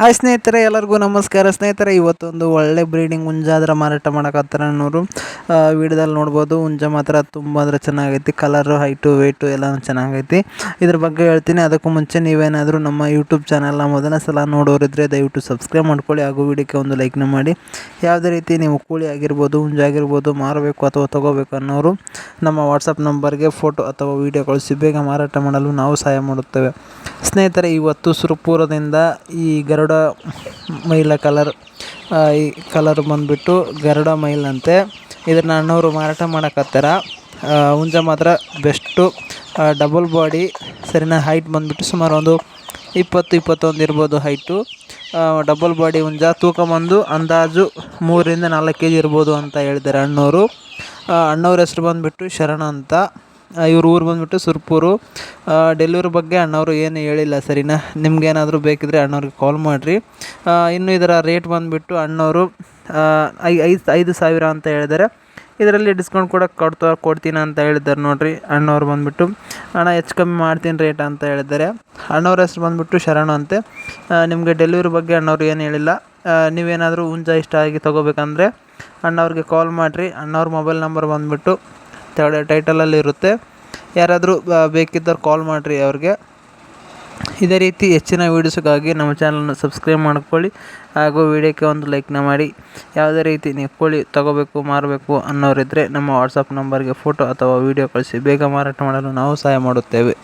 Hi ಸ್ನೇಹಿತರೆ, ಎಲ್ಲರಿಗೂ ನಮಸ್ಕಾರ. ಸ್ನೇಹಿತರೆ, ಇವತ್ತೊಂದು ಒಳ್ಳೆ ಬ್ರೀಡಿಂಗ್ ಹುಂಜಾದ್ರ ಮಾರಾಟ ಮಾಡಕತ್ತಾರ ಅನ್ನೋರು ವಿಡಿಯೋದಲ್ಲಿ ನೋಡ್ಬೋದು. ಹುಂಜ ಮಾತ್ರ ತುಂಬ ಅಂದರೆ ಚೆನ್ನಾಗೈತಿ. ಕಲರು ಹೈಟು ವೆಯ್ಟು ಎಲ್ಲ ಚೆನ್ನಾಗೈತಿ. ಇದ್ರ ಬಗ್ಗೆ ಹೇಳ್ತೀನಿ. ಅದಕ್ಕೂ ಮುಂಚೆ ನೀವೇನಾದರೂ ನಮ್ಮ ಯೂಟ್ಯೂಬ್ ಚಾನಲ್ನ ಮೊದಲ ಸಲ ನೋಡೋರಿದ್ರೆ ದಯವಿಟ್ಟು ಸಬ್ಸ್ಕ್ರೈಬ್ ಮಾಡ್ಕೊಳ್ಳಿ. ಹಾಗೂ ವಿಡಿಯೋಕ್ಕೆ ಒಂದು ಲೈಕ್ನ ಮಾಡಿ. ಯಾವುದೇ ರೀತಿ ನೀವು ಕೂಳಿ ಆಗಿರ್ಬೋದು, ಹುಂಜ ಆಗಿರ್ಬೋದು, ಮಾರಬೇಕು ಅಥವಾ ತೊಗೋಬೇಕು ಅನ್ನೋರು, ನಮ್ಮ ವಾಟ್ಸಪ್ ನಂಬರ್ಗೆ ಫೋಟೋ ಅಥವಾ ವೀಡಿಯೋ ಕಳಿಸಿ ಬೇಗ ಮಾರಾಟ ಮಾಡಲು ನಾವು ಸಹಾಯ ಮಾಡುತ್ತೇವೆ. ಸ್ನೇಹಿತರೆ, ಇವತ್ತು ಸುರಪುರದಿಂದ ಈ ಗರುಡ ಮೈಲ ಕಲರ್ ಈ ಕಲರ್ ಬಂದುಬಿಟ್ಟು ಗರುಡ ಮೈಲ್ ಅಂತೆ ಇದನ್ನು ಅಣ್ಣವರು ಮಾರಾಟ ಮಾಡಕತ್ತಾರ. ಹುಂಜ ಮಾತ್ರ ಬೆಸ್ಟು. ಡಬಲ್ ಬಾಡಿ ಸರಿನ ಹೈಟ್ ಬಂದುಬಿಟ್ಟು ಸುಮಾರು ಒಂದು ಇಪ್ಪತ್ತು, ಇಪ್ಪತ್ತೊಂದು ಇರ್ಬೋದು ಹೈಟು ಡಬಲ್ ಬಾಡಿ ಹುಂಜ ತೂಕ ಬಂದು ಅಂದಾಜು ಮೂರರಿಂದ ನಾಲ್ಕು ಕೆ ಜಿ ಇರ್ಬೋದು ಅಂತ ಹೇಳಿದ್ದಾರೆ ಅಣ್ಣವರು ಅಣ್ಣವ್ರ ಹೆಸ್ರು ಬಂದುಬಿಟ್ಟು ಶರಣ ಅಂತ. ಇವ್ರ ಊರು ಬಂದುಬಿಟ್ಟು ಸುರ್ಪೂರು. ಡೆಲಿವರಿ ಬಗ್ಗೆ ಅಣ್ಣವರು ಏನು ಹೇಳಿಲ್ಲ ಸರಿನಾ? ನಿಮ್ಗೇನಾದರೂ ಬೇಕಿದ್ದರೆ ಅಣ್ಣವ್ರಿಗೆ ಕಾಲ್ ಮಾಡಿರಿ. ಇನ್ನು ಇದರ ರೇಟ್ ಬಂದುಬಿಟ್ಟು ಅಣ್ಣವರು ಐ ಐದು ಐದು ಸಾವಿರ ಅಂತ ಹೇಳಿದ್ದಾರೆ. ಇದರಲ್ಲಿ ಡಿಸ್ಕೌಂಟ್ ಕೂಡ ಕೊಡ್ತಾ, ಕೊಡ್ತೀನಿ ಅಂತ ಹೇಳಿದ್ದಾರೆ ನೋಡಿರಿ ಅಣ್ಣವ್ರು ಬಂದುಬಿಟ್ಟು. ಅಣ್ಣ, ಹೆಚ್ಚು ಕಮ್ಮಿ ಮಾಡ್ತೀನಿ ರೇಟ್ ಅಂತ ಹೇಳಿದ್ದಾರೆ. ಅಣ್ಣವ್ರ ಹೆಸ್ರು ಬಂದುಬಿಟ್ಟು ಶರಣು ಅಂತೆ. ನಿಮಗೆ ಡೆಲಿವರಿ ಬಗ್ಗೆ ಅಣ್ಣವ್ರು ಏನು ಹೇಳಿಲ್ಲ. ನೀವೇನಾದರೂ ಹುಂಜ ಇಷ್ಟ ಆಗಿ ತೊಗೋಬೇಕಂದ್ರೆ ಅಣ್ಣವ್ರಿಗೆ ಕಾಲ್ ಮಾಡಿರಿ. ಅಣ್ಣವ್ರ ಮೊಬೈಲ್ ನಂಬರ್ ಬಂದುಬಿಟ್ಟು ತರ್ಡ್ ಟೈಟಲಲ್ಲಿ ಇರುತ್ತೆ. ಯಾರಾದರೂ ಬೇಕಿದ್ದವ್ರು ಕಾಲ್ ಮಾಡಿರಿ ಅವ್ರಿಗೆ. ಇದೇ ರೀತಿ ಹೆಚ್ಚಿನ ವೀಡಿಯೋಸ್ಗಾಗಿ ನಮ್ಮ ಚಾನಲನ್ನು ಸಬ್ಸ್ಕ್ರೈಬ್ ಮಾಡ್ಕೊಳ್ಳಿ. ಹಾಗೂ ವಿಡಿಯೋಕ್ಕೆ ಒಂದು ಲೈಕ್ನ ಮಾಡಿ. ಯಾವುದೇ ರೀತಿ ನೀವು ಕೋಳಿ ತಗೋಬೇಕು, ಮಾರಬೇಕು ಅನ್ನೋರಿದ್ದರೆ ನಮ್ಮ ವಾಟ್ಸಪ್ ನಂಬರ್ಗೆ ಫೋಟೋ ಅಥವಾ ವೀಡಿಯೋ ಕಳಿಸಿ. ಬೇಗ ಮಾರಾಟ ಮಾಡಲು ನಾವು ಸಹಾಯ ಮಾಡುತ್ತೇವೆ.